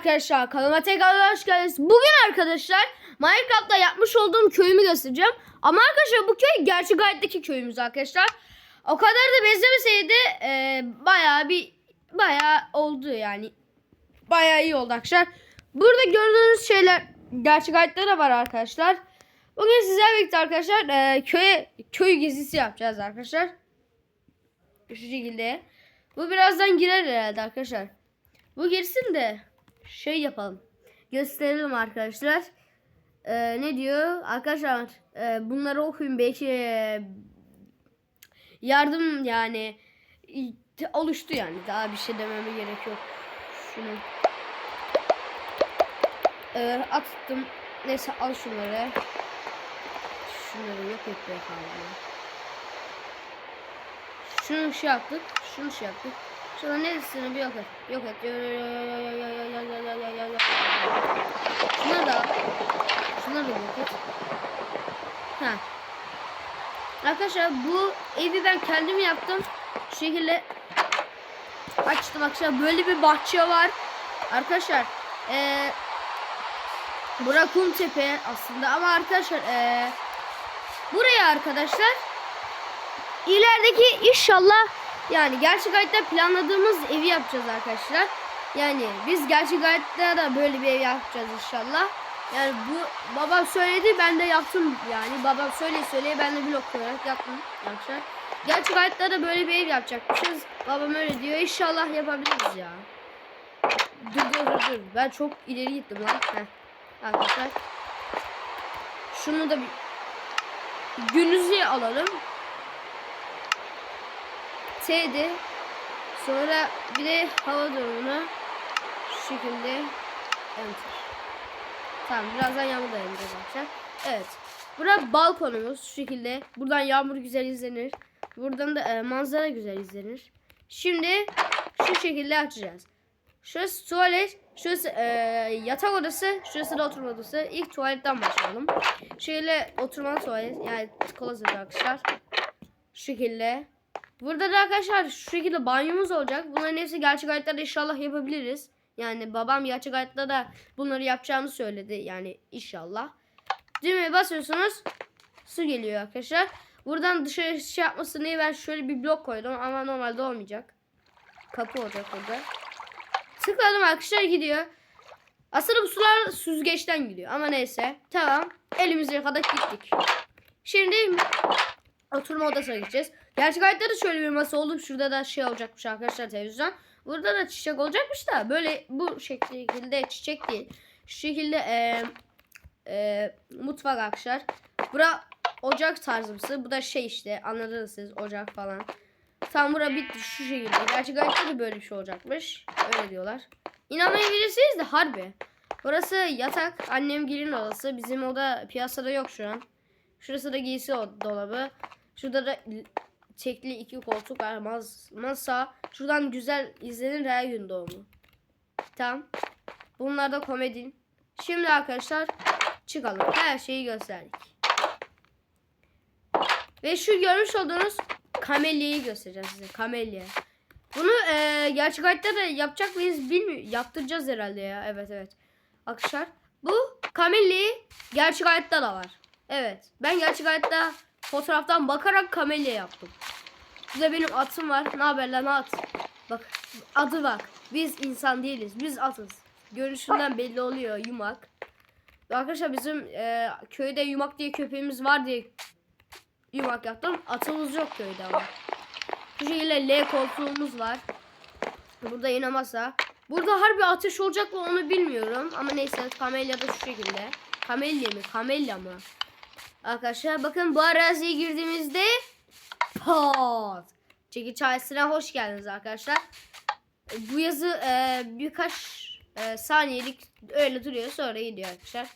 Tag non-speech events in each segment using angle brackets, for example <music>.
Arkadaşlar kanalıma tekrar hoş geldiniz. Bugün arkadaşlar Minecraft'ta yapmış olduğum köyümü göstereceğim. Ama arkadaşlar bu köy gerçek hayattaki köyümüz arkadaşlar. O kadar da benzemeseydi e, bayağı bir bayağı oldu yani. Bayağı iyi oldu arkadaşlar. Burada gördüğünüz şeyler gerçek hayatta da var arkadaşlar. Bugün sizlerle birlikte arkadaşlar e, köye köy gezisi yapacağız arkadaşlar. Şu şekilde. Bu birazdan girer herhalde arkadaşlar. Bu girsin de şey yapalım. Gösterelim arkadaşlar. Ee, ne diyor? Arkadaşlar e, bunları okuyun belki e, yardım yani oluştu yani. Daha bir şey dememe gerek yok. Şunu ee, attım. Neyse al şunları. Şunları yok et be kaldı. Şunu şey yaptık. Şunu şey yaptık. Sonra neresini bir yok et. Yok et. Şunları da. Şunları da yok et. Ha. Arkadaşlar bu evi ben kendim yaptım. Şu şekilde açtım arkadaşlar. Böyle bir bahçe var. Arkadaşlar eee Bura Kumtepe aslında ama arkadaşlar eee buraya arkadaşlar ilerideki inşallah yani gerçek hayatta planladığımız evi yapacağız arkadaşlar. Yani biz gerçek hayatta da böyle bir ev yapacağız inşallah. Yani bu babam söyledi ben de yaptım yani babam söyle söyle ben de blok koyarak yaptım arkadaşlar. Gerçek hayatta da böyle bir ev yapacakmışız. Babam öyle diyor inşallah yapabiliriz ya. Dur dur dur dur ben çok ileri gittim lan. Heh. Arkadaşlar. Şunu da bir günüzü alalım. T'di. Sonra bir de hava durumunu şu şekilde enter. Tamam birazdan yağmur da ineceğiz arkadaşlar. Evet. Bura balkonumuz şu şekilde. Buradan yağmur güzel izlenir. Buradan da e, manzara güzel izlenir. Şimdi şu şekilde açacağız. Şurası tuvalet, şurası e, yatak odası, şurası da oturma odası. İlk tuvaletten başlayalım. Şöyle oturma tuvalet yani klozet arkadaşlar. Şu şekilde. Burada da arkadaşlar şu şekilde banyomuz olacak. Bunların hepsi gerçek hayatta da inşallah yapabiliriz. Yani babam gerçek hayatta da bunları yapacağını söyledi. Yani inşallah. Düğmeye basıyorsunuz. Su geliyor arkadaşlar. Buradan dışarı şey yapmasın diye ben şöyle bir blok koydum ama normalde olmayacak. Kapı olacak orada. Tıkladım arkadaşlar gidiyor. Aslında bu sular süzgeçten gidiyor ama neyse. Tamam. Elimize kadar gittik. Şimdi oturma odasına gideceğiz. Gerçek hayatta da şöyle bir masa olup şurada da şey olacakmış arkadaşlar televizyon. Burada da çiçek olacakmış da böyle bu şekilde çiçek değil. Şu şekilde e, e, mutfak arkadaşlar. Bura ocak tarzımsı. Bu da şey işte anladınız siz ocak falan. Tam bura bitti şu şekilde. Gerçek hayatta da böyle bir şey olacakmış. Öyle diyorlar. İnanmayabilirsiniz de harbi. Burası yatak. Annem gelin odası. Bizim oda piyasada yok şu an. Şurası da giysi dolabı. Şurada da tekli iki koltuk var. Mas masa. Şuradan güzel izlenir her gün doğumu. Tamam. Bunlar da komedin. Şimdi arkadaşlar çıkalım. Her şeyi gösterdik. Ve şu görmüş olduğunuz kamelyayı göstereceğim size. Kamelya. Bunu e, gerçek hayatta da yapacak mıyız bilmiyorum. Yaptıracağız herhalde ya. Evet evet. Arkadaşlar bu kamelyayı gerçek hayatta da var. Evet. Ben gerçek hayatta fotoğraftan bakarak kamelya yaptım. Bir de benim atım var. Ne haber lan at? Bak adı bak. Biz insan değiliz. Biz atız. Görüşünden belli oluyor yumak. Arkadaşlar bizim e, köyde yumak diye köpeğimiz var diye yumak yaptım. Atımız yok köyde ama. Bu şekilde L koltuğumuz var. Burada yine masa. Burada harbi ateş olacak mı onu bilmiyorum. Ama neyse kamelya da şu şekilde. Kamelya mı? Kamelya mı? Arkadaşlar bakın bu araziye girdiğimizde Pat. Çekiç çaresine hoş geldiniz arkadaşlar. Bu yazı e, birkaç e, saniyelik öyle duruyor sonra gidiyor arkadaşlar.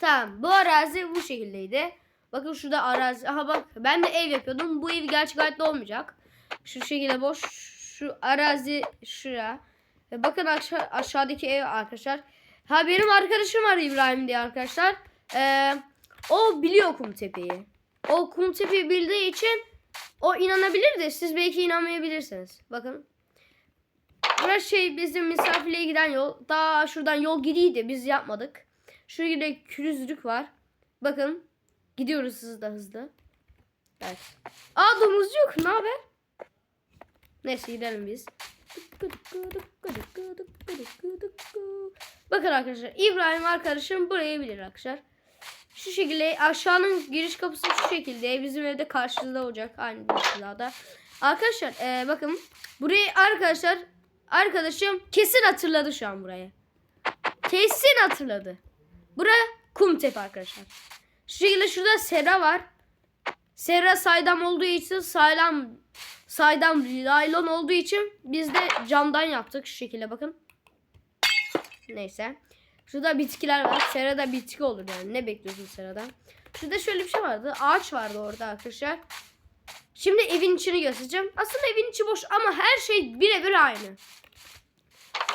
Tamam bu arazi bu şekildeydi. Bakın şurada arazi. Aha bak ben de ev yapıyordum. Bu ev gerçek hayatta olmayacak. Şu şekilde boş. Şu arazi şuraya. Ve bakın aşağı, aşağıdaki ev arkadaşlar. Ha benim arkadaşım var İbrahim diye arkadaşlar. Ee, o biliyor Kumtepe'yi. O Kumtepe'yi bildiği için o inanabilir de siz belki inanmayabilirsiniz. Bakın. Burası şey bizim misafirliğe giden yol. Daha şuradan yol gidiydi. Biz yapmadık. Şurada kürüzlük var. Bakın. Gidiyoruz hızlı hızlı. Evet. Aa domuzcuk ne haber? Neyse gidelim biz. Bakın arkadaşlar İbrahim arkadaşım burayı bilir arkadaşlar. Şu şekilde aşağının giriş kapısı şu şekilde. Bizim evde karşıda olacak. Aynı bir Arkadaşlar e, bakın burayı arkadaşlar arkadaşım kesin hatırladı şu an burayı. Kesin hatırladı. Bura Kumtepe arkadaşlar. Şu şekilde şurada sera var. Sera saydam olduğu için saydam saydam laylon olduğu için biz de camdan yaptık şu şekilde bakın. Neyse. Şurada bitkiler var. Serada bitki olur yani. Ne bekliyorsun seradan? Şurada şöyle bir şey vardı. Ağaç vardı orada arkadaşlar. Şimdi evin içini göstereceğim. Aslında evin içi boş ama her şey birebir aynı.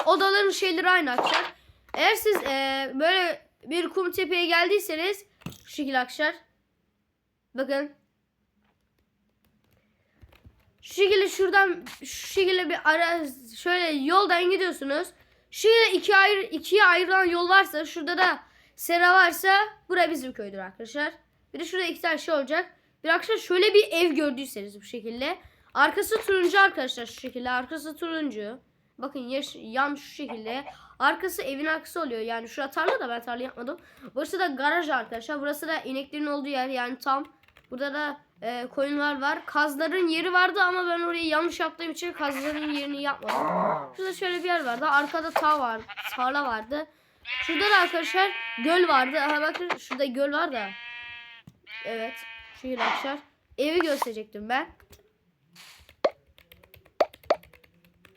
Odaların şeyleri aynı arkadaşlar. Eğer siz eee, böyle bir kum tepeye geldiyseniz şu şekilde arkadaşlar. Bakın. Şu şekilde şuradan şu şekilde bir ara şöyle yoldan gidiyorsunuz. Şurada iki ayrı ikiye ayrılan yol varsa şurada da sera varsa bura bizim köydür arkadaşlar. Bir de şurada iki tane şey olacak. Bir arkadaşlar şöyle bir ev gördüyseniz bu şekilde. Arkası turuncu arkadaşlar şu şekilde. Arkası turuncu. Bakın yaş, yan şu şekilde. Arkası evin arkası oluyor. Yani şurada tarla da ben tarla yapmadım. Burası da garaj arkadaşlar. Burası da ineklerin olduğu yer. Yani tam. Burada da e, koyunlar var. Kazların yeri vardı ama ben orayı yanlış yaptığım için kazların yerini yapmadım. Şurada şöyle bir yer vardı. Arkada tağ var. Tarla vardı. Şurada da arkadaşlar göl vardı. Aha bakın şurada göl var da. Evet. Şöyle arkadaşlar. Evi gösterecektim ben.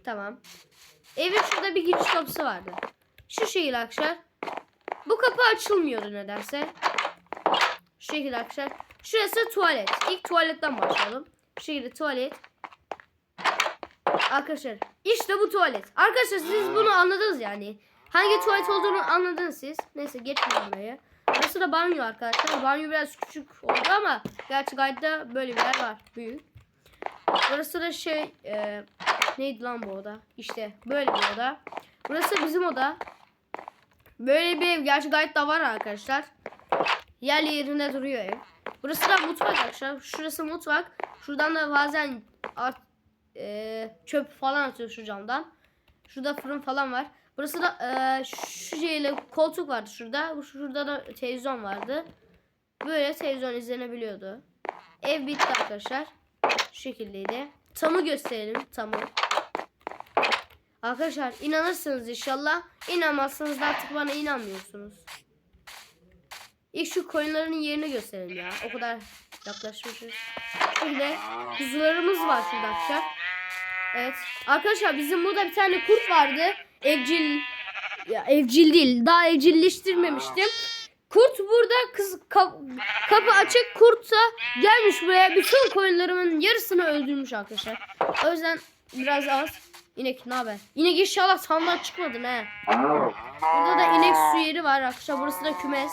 Tamam. Evin şurada bir giriş kapısı vardı. Şu şekilde arkadaşlar. Bu kapı açılmıyordu nedense. Şu şekilde arkadaşlar. Şurası tuvalet. İlk tuvaletten başlayalım. Şu şekilde tuvalet. Arkadaşlar işte bu tuvalet. Arkadaşlar siz bunu anladınız yani. Hangi tuvalet olduğunu anladınız siz. Neyse geçmeyin buraya. Burası da banyo arkadaşlar. Banyo biraz küçük oldu ama gerçi gayet de böyle bir yer var. Büyük. Burası da şey e, neydi lan bu oda? İşte böyle bir oda. Burası bizim oda. Böyle bir ev gerçi gayet de var arkadaşlar. Yer yerinde duruyor ev. Burası da mutfak arkadaşlar. Şurası mutfak. Şuradan da bazen at, e, çöp falan atıyor şu camdan. Şurada fırın falan var. Burası da e, şu şeyle koltuk vardı şurada. Şurada da televizyon vardı. Böyle televizyon izlenebiliyordu. Ev bitti arkadaşlar. Şu şekildeydi. Tamı gösterelim. Tamı. Arkadaşlar inanırsınız inşallah. İnanmazsanız da artık bana inanmıyorsunuz. İlk şu koyunların yerini gösterelim ya. O kadar yaklaşmışız. Şöyle kuzularımız var şurada arkadaşlar. Evet. Arkadaşlar bizim burada bir tane kurt vardı. Evcil ya evcil değil. Daha evcilleştirmemiştim. Kurt burada kız kap- kapı açık kurtsa gelmiş buraya bütün koyunlarımın yarısını öldürmüş arkadaşlar. O yüzden biraz az. İnek ne haber? İnek inşallah sandan çıkmadın he. Burada da inek su yeri var arkadaşlar. Burası da kümes.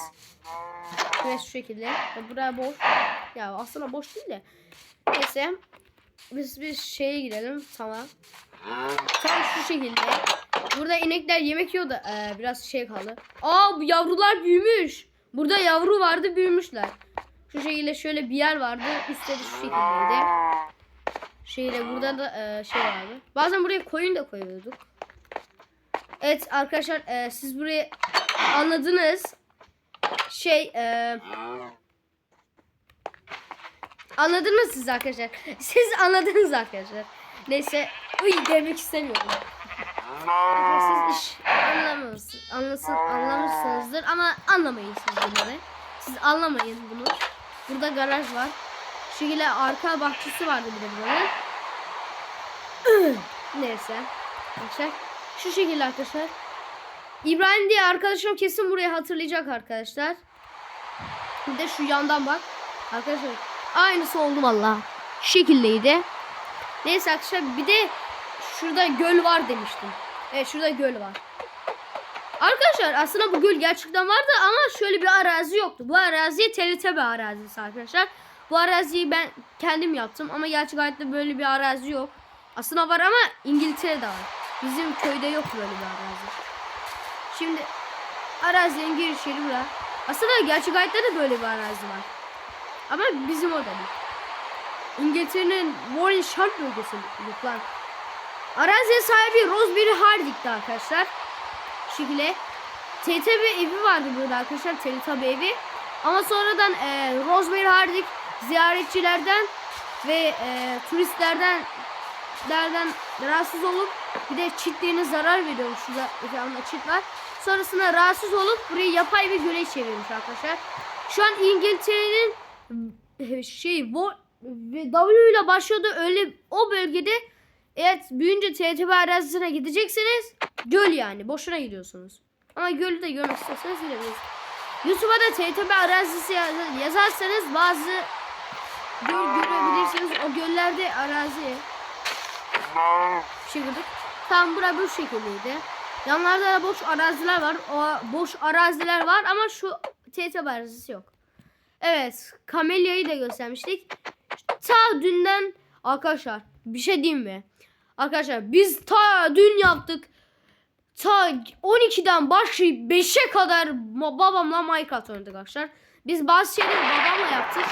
Kümes şu şekilde. Ya Buraya boş. Ya aslında boş değil de. Neyse. Biz bir şeye girelim. Tamam. Tam şu şekilde. Burada inekler yemek yiyor da eee, biraz şey kaldı. Aa bu yavrular büyümüş. Burada yavru vardı büyümüşler. Şu şekilde şöyle bir yer vardı. Üstte şu şekildeydi. Şöyle burada da eee, şey vardı. Bazen buraya koyun da koyuyorduk. Evet arkadaşlar eee, siz burayı anladınız. Şey eee Anladınız siz arkadaşlar. Siz anladınız arkadaşlar. Neyse. Uy demek istemiyorum. Siz iş anlamışsınız, anlasın, anlamışsınızdır ama anlamayın siz bunları. Siz anlamayın bunu. Burada garaj var. Şu şekilde arka bahçesi vardı bir de buranın. <clears throat> Neyse. Arkadaşlar. Şu şekilde arkadaşlar. İbrahim diye arkadaşım kesin burayı hatırlayacak arkadaşlar. Bir de şu yandan bak. Arkadaşlar aynısı oldu valla. Şekildeydi. Neyse arkadaşlar bir de şurada göl var demiştim. Evet şurada göl var. Arkadaşlar aslında bu göl gerçekten vardı ama şöyle bir arazi yoktu. Bu arazi TRT bir arazisi arkadaşlar. Bu araziyi ben kendim yaptım ama gerçi gayet de böyle bir arazi yok. Aslında var ama İngiltere'de var. Bizim köyde yok böyle bir arazi. Şimdi arazinin giriş yeri. Aslında gerçek hayatta da böyle bir arazi var. Ama bizim orada değil. İngiltere'nin Warren Sharp bölgesi lan. Araziye sahibi Rosemary Harding'di arkadaşlar. Şu şekilde. TTB evi vardı burada arkadaşlar. TTB evi. Ama sonradan e, Rosemary Harding ziyaretçilerden ve e, turistlerden derden rahatsız olup bir de çitlerine zarar veriyormuş. Şurada ekranda çit var. Sonrasında rahatsız olup burayı yapay bir göle çevirmiş arkadaşlar. Şu an İngiltere'nin e, şey W ile başladı öyle o bölgede evet büyünce TTB arazisine gideceksiniz. Göl yani boşuna gidiyorsunuz. Ama gölü de görmek istiyorsanız gidebilirsiniz. YouTube'a da TTB arazisi yaz- yazarsanız bazı göl görebilirsiniz. O göllerde arazi. Çevirdik. Tam bura bu şekildeydi. Yanlarda da boş araziler var. O boş araziler var ama şu TTB arazisi yok. Evet. Kamelya'yı da göstermiştik. Ta dünden arkadaşlar bir şey diyeyim mi? Arkadaşlar biz ta dün yaptık. Ta 12'den başlayıp 5'e kadar babamla Minecraft oynadık arkadaşlar. Biz bazı şeyleri babamla yaptık.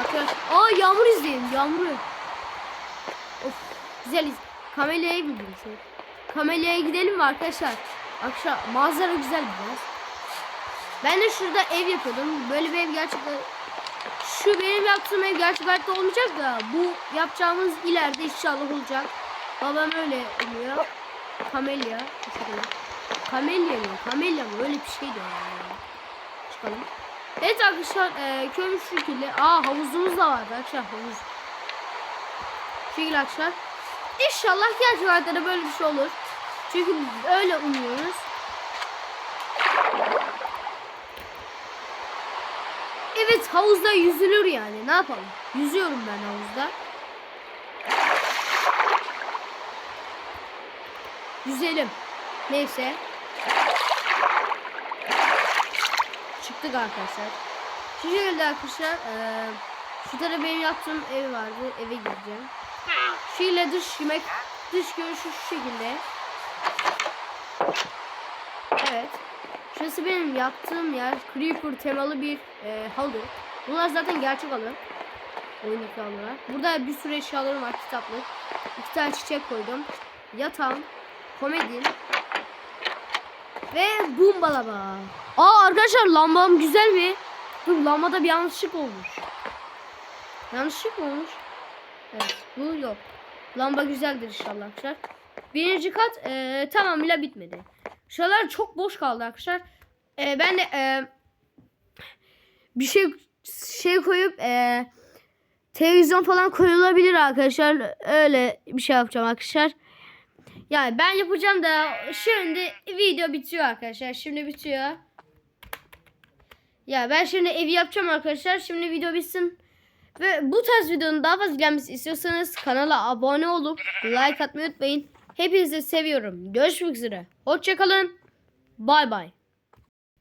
Arkadaşlar aa yağmur izleyin yağmuru. Of güzel iz. Kamelya'ya gidelim. Kamelya'ya gidelim mi arkadaşlar? Arkadaşlar manzara güzel biraz. Ben de şurada ev yapıyordum. Böyle bir ev gerçekten şu benim yaptığım ev gerçek hayatta olmayacak da bu yapacağımız ileride inşallah olacak. Babam öyle diyor. Kamelya. Kamelya mı? Kamelya mı? Öyle bir şey diyor. Çıkalım. Evet arkadaşlar e, şu şekilde. Aa havuzumuz da var arkadaşlar havuz. Şu şekilde arkadaşlar. İnşallah gerçek hayatta böyle bir şey olur. Çünkü öyle umuyoruz. Evet havuzda yüzülür yani. Ne yapalım? Yüzüyorum ben havuzda. Yüzelim. Neyse. Çıktık arkadaşlar. Şu şekilde arkadaşlar. eee şu tarafta benim yaptığım ev vardı. Eve gireceğim. Şöyle dış yemek dış görünüşü şu şekilde. Evet. Şurası benim yaptığım yer. Creeper temalı bir e, halı. Bunlar zaten gerçek halı. Oyundaki halılar. Burada bir sürü eşyalarım var kitaplık. İki tane çiçek koydum. Yatağım. Komedin. Ve bumbalaba. Aa arkadaşlar lambam güzel mi? Dur lambada bir yanlışlık olmuş. Yanlışlık mı olmuş? Evet bu yok. Lamba güzeldir inşallah arkadaşlar. Birinci kat e, tamamıyla bitmedi. Şuralar çok boş kaldı arkadaşlar. E, ben de e, bir şey şey koyup e, televizyon falan koyulabilir arkadaşlar. Öyle bir şey yapacağım arkadaşlar. Yani ben yapacağım da şimdi video bitiyor arkadaşlar. Şimdi bitiyor. Ya ben şimdi evi yapacağım arkadaşlar. Şimdi video bitsin. Ve bu tarz videonun daha fazla gelmesi istiyorsanız kanala abone olup like atmayı unutmayın. Hepinizi seviyorum. Görüşmek üzere. Hoşçakalın. Bay bay.